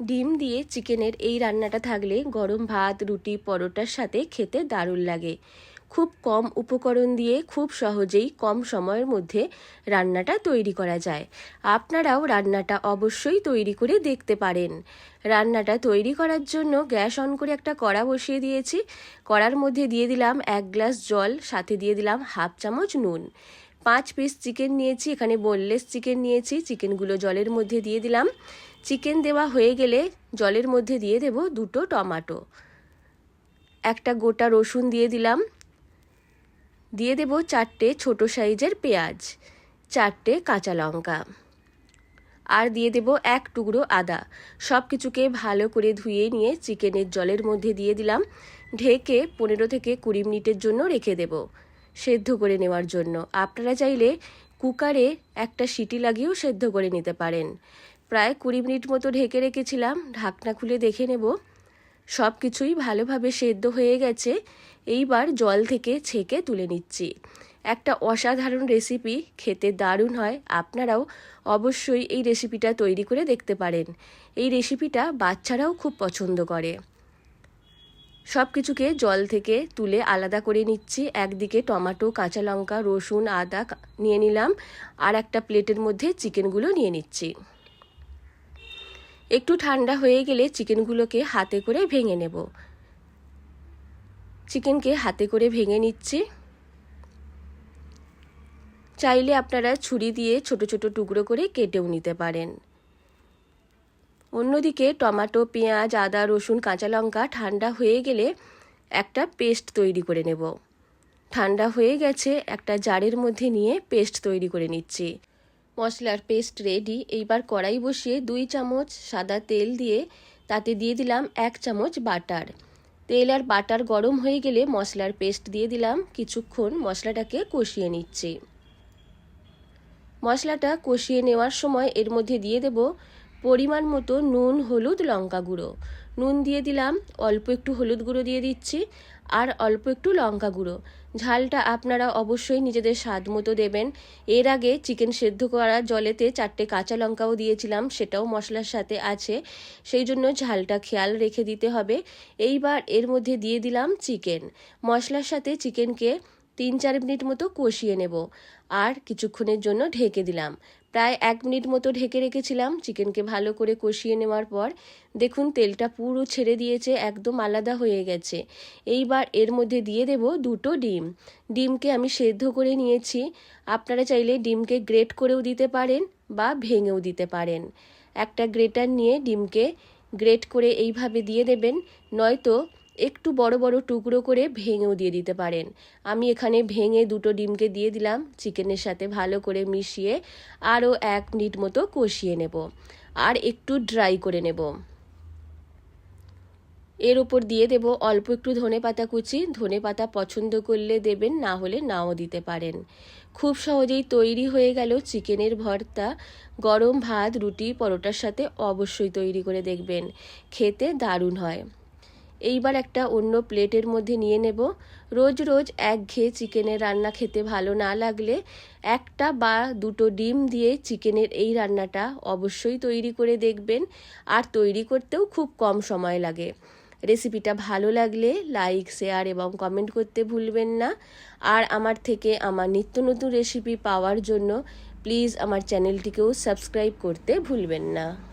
ডিম দিয়ে চিকেনের এই রান্নাটা থাকলে গরম ভাত, রুটি, পরোটার সাথে খেতে দারুণ লাগে। খুব কম উপকরণ দিয়ে খুব সহজেই কম সময়ের মধ্যে রান্নাটা তৈরি করা যায়। আপনারাও রান্নাটা অবশ্যই তৈরি করে দেখতে পারেন। রান্নাটা তৈরি করার জন্য গ্যাস অন করে একটা কড়া বসিয়ে দিয়েছি। কড়ার মধ্যে দিয়ে দিলাম এক গ্লাস জল, সাথে দিয়ে দিলাম হাফ চামচ নুন। পাঁচ পিস চিকেন নিয়েছি, এখানে বোনলেস চিকেন নিয়েছি। চিকেনগুলো জলের মধ্যে দিয়ে দিলাম। চিকেন দেওয়া হয়ে গেলে জলের মধ্যে দিয়ে দেব দুটো টমাটো। একটা গোটা রসুন দিয়ে দিলাম। দিয়ে দেব চারটে ছোট সাইজের পেঁয়াজ, চারটে কাঁচা লঙ্কা। আর দিয়ে দেব এক টুকরো আদা। সব কিছুকে ভালো করে ধুয়ে নিয়ে চিকেনের জলের মধ্যে দিয়ে দিলাম। ঢেকে পনেরো থেকে কুড়ি মিনিটের জন্য রেখে দেব সেদ্ধ করে নেওয়ার জন্য। আপনারা চাইলে কুকারে একটা সিটি লাগিয়েও সেদ্ধ করে নিতে পারেন। প্রায় কুড়ি মিনিট মতো ঢেকে রেখেছিলাম। ঢাকনা খুলে দেখে নেব। সব কিছুই ভালোভাবে সেদ্ধ হয়ে গেছে। এইবার জল থেকে ছেঁকে তুলে নিচ্ছি। একটা অসাধারণ রেসিপি, খেতে দারুণ হয়। আপনারাও অবশ্যই এই রেসিপিটা তৈরি করে দেখতে পারেন। এই রেসিপিটা বাচ্চারাও খুব পছন্দ করে। সব কিছুকে জল থেকে তুলে আলাদা করে নিচ্ছি। একদিকে টমাটো, কাঁচা লঙ্কা, রসুন, আদা নিয়ে নিলাম। আর একটা প্লেটের মধ্যে চিকেনগুলো নিয়ে নিচ্ছি। একটু ঠান্ডা হয়ে গেলে চিকেনগুলোকে হাতে করে ভেঙে নেব। চিকেনকে হাতে করে ভেঙে নিচ্ছি। চাইলে আপনারা ছুরি দিয়ে ছোট ছোট টুকরো করে কেটেও নিতে পারেন। অন্যদিকে টমাটো, পেঁয়াজ, আদা, রসুন, কাঁচা লঙ্কা ঠান্ডা হয়ে গেলে একটা পেস্ট তৈরি করে নেব। ঠান্ডা হয়ে গেছে, একটা জারের মধ্যে নিয়ে পেস্ট তৈরি করে নিচ্ছি। মশলার পেস্ট রেডি এইবার কড়াই বসিয়ে দুই চামচ সাদা তেল দিয়ে তাতে দিয়ে দিলাম এক চামচ বাটার। তেল আর বাটার গরম হয়ে গেলে মশলার পেস্ট দিয়ে দিলাম, কিছুক্ষণ মশলাটাকে কষিয়ে নিচ্ছি। মশলাটা কষিয়ে নেওয়ার সময় এর মধ্যে দিয়ে দেব পরিমাণ মতো নুন, হলুদ, লঙ্কা গুঁড়ো। নুন দিয়ে দিলাম, অল্প একটু হলুদ গুঁড়ো দিয়ে দিচ্ছি, আর অল্প একটু লঙ্কা গুঁড়ো। ঝালটা আপনারা অবশ্যই নিজেদের স্বাদ মতো দেবেন। এর আগে চিকেন সেদ্ধ করা জলেতে চারটে কাঁচা লঙ্কাও দিয়েছিলাম, সেটাও মশলার সাথে আছে। সেই জন্য ঝালটা খেয়াল রেখে দিতে হবে। এইবার এর মধ্যে দিয়ে দিলাম চিকেন। মশলার সাথে চিকেনকে তিন চার মিনিট মতো কষিয়ে নেব। আর কিছুক্ষণের জন্য ঢেকে দিলাম। প্রায় এক মিনিট মতো ঢেকে রেখেছিলাম চিকেনকে ভালো করে কষিয়ে নেওয়ার পর। দেখুন, তেলটা পুরো ছেড়ে দিয়েছে, একদম আলাদা হয়ে গেছে। এইবার এর মধ্যে দিয়ে দেব দুটো ডিম। ডিমকে আমি সেদ্ধ করে নিয়েছি। আপনারা চাইলে ডিমকে গ্রেট করেও দিতে পারেন বা ভেঙেও দিতে পারেন। একটা গ্রেটার নিয়ে ডিমকে গ্রেট করে এইভাবে দিয়ে দেবেন, নয়তো একটু বড় বড় টুকরো করে ভেঙেও দিয়ে দিতে পারেন। আমি এখানে ভেঙে দুটো ডিমকে দিয়ে দিলাম, চিকেনের সাথে ভালো করে মিশিয়ে আরও এক মিনিট মতো কষিয়ে নেব আর একটু ড্রাই করে নেব। এর ওপর দিয়ে দেব অল্প একটু ধনে পাতা কুচি। ধনে পাতা পছন্দ করলে দেবেন, না হলে নাও দিতে পারেন। খুব সহজেই তৈরি হয়ে গেল চিকেনের ভর্তা। গরম ভাত, রুটি, পরোটার সাথে অবশ্যই তৈরি করে দেখবেন। খেতে দারুণ হয়। এইবার একটা অন্য প্লেটের মধ্যে নিয়ে নেব। রোজ রোজ এক একঘেয়ে চিকেনের রান্না খেতে ভালো না লাগলে একটা বা দুটো ডিম দিয়ে চিকেনের এই রান্নাটা অবশ্যই তৈরি করে দেখবেন। আর তৈরি করতেও খুব কম সময় লাগে। রেসিপিটা ভালো লাগলে লাইক, শেয়ার এবং কমেন্ট করতে ভুলবেন না। আর আমার থেকে আমার নিত্য নতুন রেসিপি পাওয়ার জন্য প্লিজ আমার চ্যানেলটিকেও সাবস্ক্রাইব করতে ভুলবেন না।